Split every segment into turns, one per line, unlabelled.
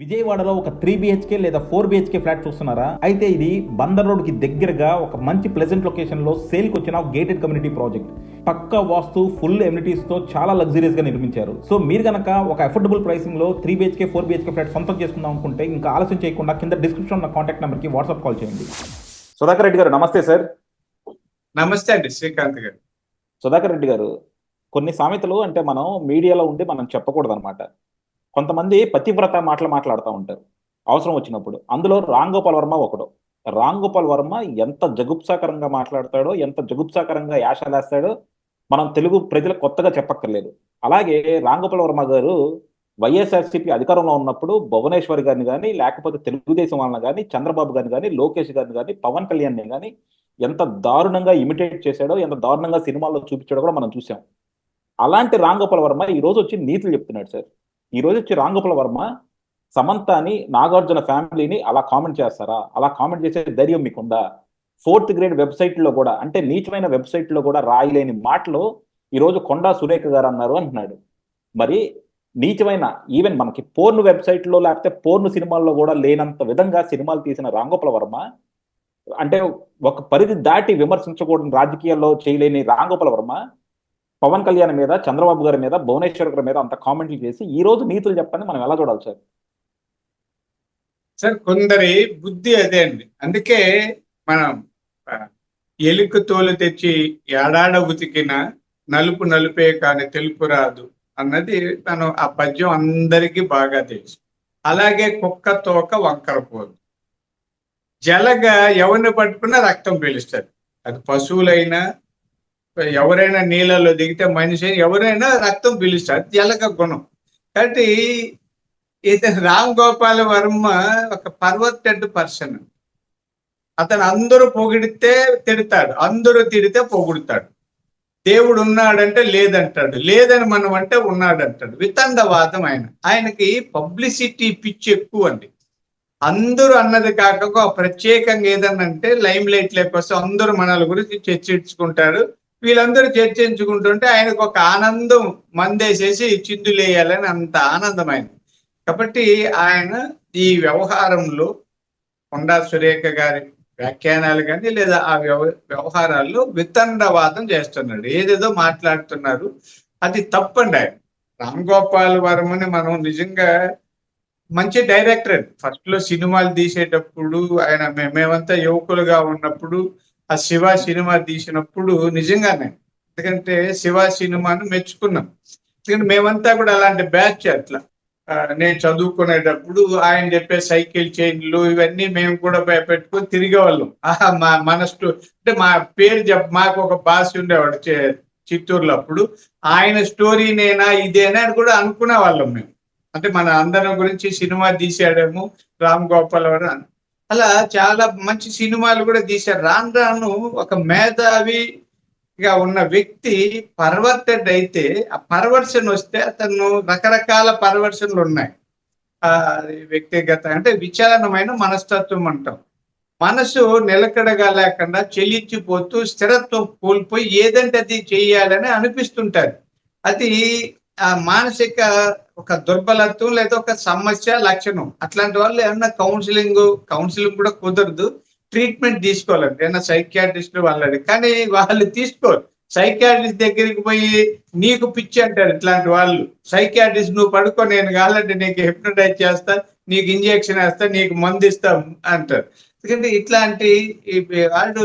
విజయవాడలో ఒక three BHK లేదా ఫోర్ బిహెచ్కే ఫ్లాట్ చూస్తున్నారా? అయితే ఇది బందర్ రోడ్కి దగ్గరగా ఒక మంచి ప్లెజెంట్ లొకేషన్లో సేల్కి వచ్చిన గేటెడ్ కమ్యూనిటీ ప్రాజెక్ట్ పక్కా వాస్తు ఫుల్ ఎమ్యూనిటీస్తో చాలా లగ్జరీస్గా నిర్మించారు. సో మీరు గనక ఒక affordable ప్రైసింగ్లో three BHK four BHK flat సొంతం చేసుకుందాం అనుకుంటే ఇంకా ఆలస్యం చేయకుండా కింద డిస్క్రిప్షన్ ఉన్న కాంటాక్ట్ నెంబర్కి వాట్సాప్ కాల్ చేయండి. సుధాకర్ రెడ్డి గారు నమస్తే సార్.
నమస్తే అండి శ్రీకాంత్ గారు.
సుధాకర్ రెడ్డి గారు కొన్ని సామెతలు అంటే మనం మీడియాలో ఉండి మనం చెప్పకూడదు అనమాట కొంతమంది పతివ్రత మాటలు మాట్లాడుతూ ఉంటారు. అవసరం వచ్చినప్పుడు. అందులో రాంగోపాల్ వర్మ ఒకడు. రామ్ గోపాల్ వర్మ ఎంత జగుప్సాకరంగా మాట్లాడతాడో ఎంత జగుప్సాకరంగా యాషలేస్తాడో మనం తెలుగు ప్రజలకు కొత్తగా చెప్పక్కర్లేదు. అలాగే రాంగోపాల్ వర్మ గారు వైఎస్ఆర్సీపీ అధికారంలో ఉన్నప్పుడు భువనేశ్వర్ గారిని కానీ లేకపోతే తెలుగుదేశం వాళ్ళని కానీ చంద్రబాబు గారిని కానీ లోకేష్ గారిని కానీ పవన్ కళ్యాణ్ని కానీ ఎంత దారుణంగా ఇమిటేట్ చేశాడో ఎంత దారుణంగా సినిమాల్లో చూపించాడో కూడా మనం చూసాం. అలాంటి రాంగోపాల్ వర్మ ఈ రోజు వచ్చి నీతులు చెప్తున్నాడు సార్. ఈ రోజు వచ్చి రాంగోపాల వర్మ సమంతాని నాగార్జున ఫ్యామిలీని అలా కామెంట్ చేస్తారా? అలా కామెంట్ చేసే ధైర్యం మీకుందా? ఫోర్త్ గ్రేడ్ వెబ్సైట్లో కూడా అంటే నీచమైన వెబ్సైట్లో కూడా రాయలేని మాటలు ఈరోజు కొండా సురేఖ గారు అన్నారు అంటున్నాడు. మరి నీచమైన ఈవెన్ మనకి పోర్న్ వెబ్సైట్లో లేకపోతే పోర్న్ సినిమాల్లో కూడా లేనంత విధంగా సినిమాలు తీసిన రాంగోపాల వర్మ అంటే ఒక పరిధి దాటి విమర్శించకూడని రాజకీయాల్లో చేయలేని రాంగోపాల వర్మ పవన్ కళ్యాణ్ మీద చంద్రబాబు గారి మీద భువనేశ్వర్ గారి మీద అంత కామెంట్లు చేసి ఈ రోజు నీతులు చెప్పండి మనం ఎలా చూడాలి సార్?
సార్ కొందరి బుద్ధి అదే అండి. అందుకే మనం ఎలుక తోలు తెచ్చి ఏడాడ ఉతికిన నలుపు నలుపే కానీ తెలుపు రాదు అన్నది తను ఆ పద్యం అందరికీ బాగా తెలుసు. అలాగే కుక్క తోక వంకర పోదు. జలగా ఎవరిని పట్టుకున్నా రక్తం పీలుస్తారు అది పశువులైనా ఎవరైనా నీళ్ళలో దిగితే మనిషి ఎవరైనా రక్తం పిలుస్తారు. జలగ గుణం. కాబట్టి ఇతను రామ్ గోపాల వర్మ ఒక పర్వర్టెడ్ పర్సన్. అతను అందరూ పొగిడితే తిడతాడు. అందరూ తిడితే పొగుడుతాడు. దేవుడు ఉన్నాడంటే లేదంటాడు. లేదని మనం అంటే ఉన్నాడంటాడు. వితండవాదం ఆయన. ఆయనకి పబ్లిసిటీ పిచ్చి ఎక్కువ అండి. అందరూ అన్నది కాక ప్రత్యేకంగా ఏదన్నంటే లైమ్ లైట్ కోసం అందరూ మనల గురించి చర్చించుకుంటారు. వీళ్ళందరూ చర్చించుకుంటుంటే ఆయనకు ఒక ఆనందం మందేసేసి చిందులేయాలని అంత ఆనందం కాబట్టి ఆయన ఈ వ్యవహారంలో కొండా సురేఖ గారి వ్యాఖ్యానాలు కానీ లేదా ఆ వ్యవ వ్యవహారాల్లో వితండవాదం చేస్తున్నాడు. ఏదేదో మాట్లాడుతున్నారు. అది తప్పండి ఆయన. రామ్ గోపాల్ వర్మని మనం నిజంగా మంచి డైరెక్టర్ అండి. ఫస్ట్లో సినిమాలు తీసేటప్పుడు ఆయన మేమేమంతా యువకులుగా ఉన్నప్పుడు ఆ శివ సినిమా తీసినప్పుడు నిజంగానే ఎందుకంటే శివ సినిమాను మెచ్చుకున్నాం. ఎందుకంటే మేమంతా కూడా అలాంటి బ్యాచ్ అట్లా. నేను చదువుకునేటప్పుడు ఆయన చెప్పే సైకిల్ చైన్లు ఇవన్నీ మేము కూడా పె- పెట్టుకొని తిరిగేవాళ్ళం. ఆహా, మా మనస్టు అంటే మా పేరు చెప్ మాకు ఒక బాస్ ఉండేవాడు చే- చిత్తూరులో అప్పుడు. ఆయన స్టోరీ నేనా ఇదేనా అని కూడా అనుకునే వాళ్ళం మేము. అంటే మన అందరం గురించి సినిమా తీసాడేమో రామ్ గోపాల్ వారు అని. అలా చాలా మంచి సినిమాలు కూడా తీశారు. రాను రాను ఒక మేధావిగా ఉన్న వ్యక్తి పర్వర్టెడ్ అయితే ఆ పర్వర్షన్ వస్తే అతను రకరకాల పర్వర్షన్లు ఉన్నాయి. ఆ వ్యక్తిగత అంటే విచారణమైన మనస్తత్వం అంటాం. మనసు నిలకడగా లేకుండా చెల్లించిపోతూ స్థిరత్వం కోల్పోయి ఏదంటే అది చేయాలని అనిపిస్తుంటారు. అది మానసిక ఒక దుర్బలత్వం లేదా ఒక సమస్య లక్షణం. అట్లాంటి వాళ్ళు ఏమన్నా కౌన్సిలింగ్ కౌన్సిలింగ్ కూడా కుదరదు. ట్రీట్మెంట్ తీసుకోవాలండి. ఏమన్నా సైకియాట్రిస్ట్ వాళ్ళని. కానీ వాళ్ళు తీసుకోరు. సైకియాట్రిస్ట్ దగ్గరికి పోయి నీకు పిచ్చి అంటారు ఇట్లాంటి వాళ్ళు. సైకియాట్రిస్ట్ నువ్వు పడుకో నేను కావాలంటే నీకు హిప్నటైజ్ చేస్తా నీకు ఇంజెక్షన్ వేస్తా నీకు మందు ఇస్తాం అంటారు. ఎందుకంటే ఇట్లాంటి వాళ్ళు వాడు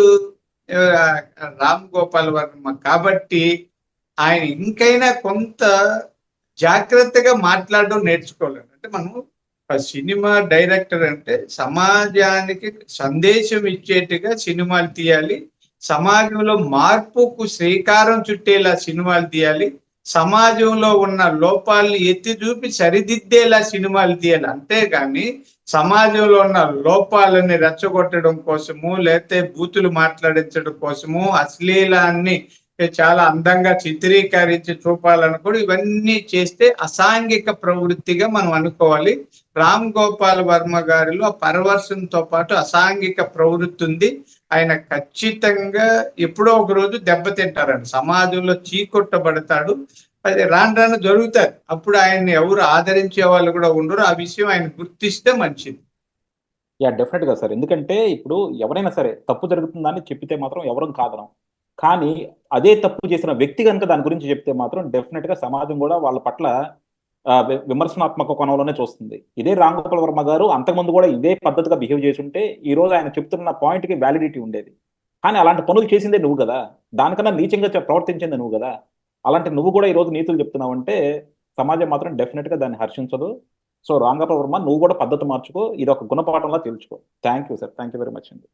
రామ్ గోపాల్ వర్మ. కాబట్టి ఆయన ఇంకైనా కొంత జాగ్రత్తగా మాట్లాడడం నేర్చుకోవాలి. అంటే మనం సినిమా డైరెక్టర్ అంటే సమాజానికి సందేశం ఇచ్చేట్టుగా సినిమాలు తీయాలి. సమాజంలో మార్పుకు శ్రీకారం చుట్టేలా సినిమాలు తీయాలి. సమాజంలో ఉన్న లోపాలను ఎత్తి చూపి సరిదిద్దేలా సినిమాలు తీయాలి. అంతేగాని సమాజంలో ఉన్న లోపాలని రెచ్చగొట్టడం కోసము లేకపోతే బూతులు మాట్లాడించడం కోసము అశ్లీలాన్ని చాలా అందంగా చిత్రీకరించి చూపాలని కూడా ఇవన్నీ చేస్తే అసాంఘిక ప్రవృత్తిగా మనం అనుకోవాలి. రామ్ గోపాల్ వర్మ గారిలో పరవర్షంతో పాటు అసాంఘిక ప్రవృత్తి ఉంది. ఆయన ఖచ్చితంగా ఎప్పుడో ఒక రోజు దెబ్బతింటారండి సమాజంలో చీకొట్టబడతాడు. అది రాను రాను జరుగుతుంది. అప్పుడు ఆయన్ని ఎవరు ఆదరించే వాళ్ళు కూడా ఉండరు. ఆ విషయం ఆయన గుర్తిస్తే మంచిది.
యా డెఫినెట్గా సార్. ఎందుకంటే ఇప్పుడు ఎవరైనా సరే తప్పు జరుగుతుందని చెప్పితే మాత్రం ఎవరం కాదనం కానీ అదే తప్పు చేసిన వ్యక్తి కనుక దాని గురించి చెప్తే మాత్రం డెఫినెట్గా సమాజం కూడా వాళ్ళ పట్ల విమర్శనాత్మక కోణంలోనే చూస్తుంది. ఇదే రాంగోపాల్ వర్మ గారు అంతకుముందు కూడా ఇదే పద్ధతిగా బిహేవ్ చేసి ఉంటే ఈ రోజు ఆయన చెప్తున్న పాయింట్కి వ్యాలిడిటీ ఉండేది. కానీ అలాంటి పనులు చేసిందే నువ్వు కదా. దానికన్నా నీచంగా ప్రవర్తించింది నువ్వు కదా. అలాంటి నువ్వు కూడా ఈ రోజు నీతులు చెప్తున్నావంటే సమాజం మాత్రం డెఫినెట్గా దాన్ని హర్షించదు. సో రాంగోపాల్ వర్మ నువ్వు కూడా పద్ధతి మార్చుకో. ఇది ఒక గుణపాఠంలా తెలుసుకో thank you sir thank you very much అండి.